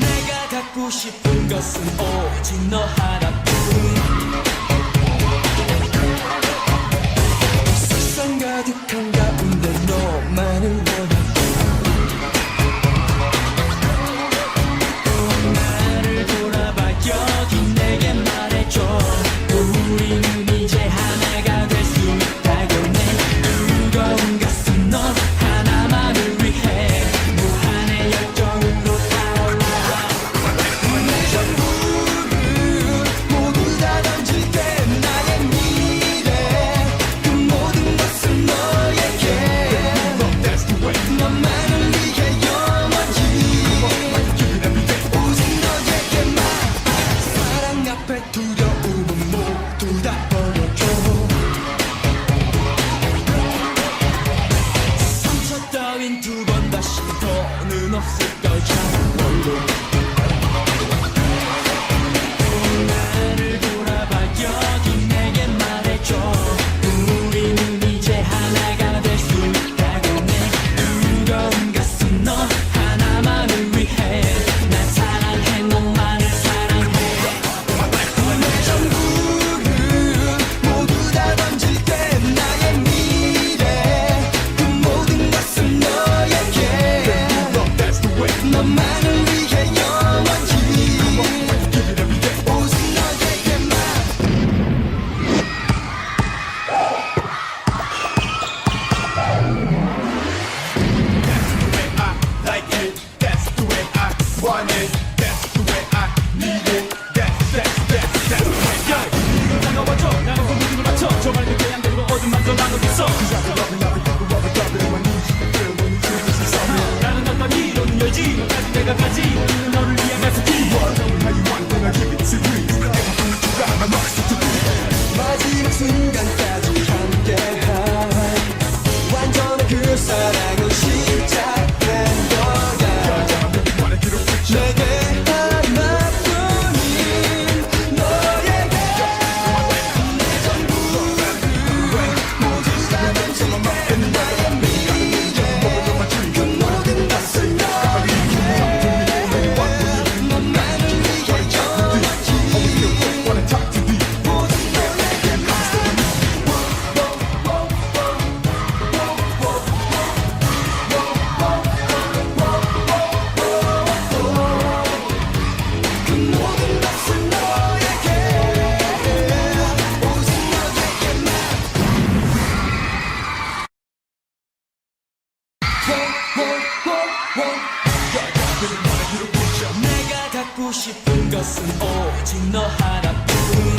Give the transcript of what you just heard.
내가 갖고 싶은 것은 오직 너 하나 는 너를 위한 내 새끼 원하는 how you want then I give it to you 내가 부를 줄 알아 널 시켜줄게 마지막 순간까지 내가 갖고 싶은 것은 오직 너 하나뿐.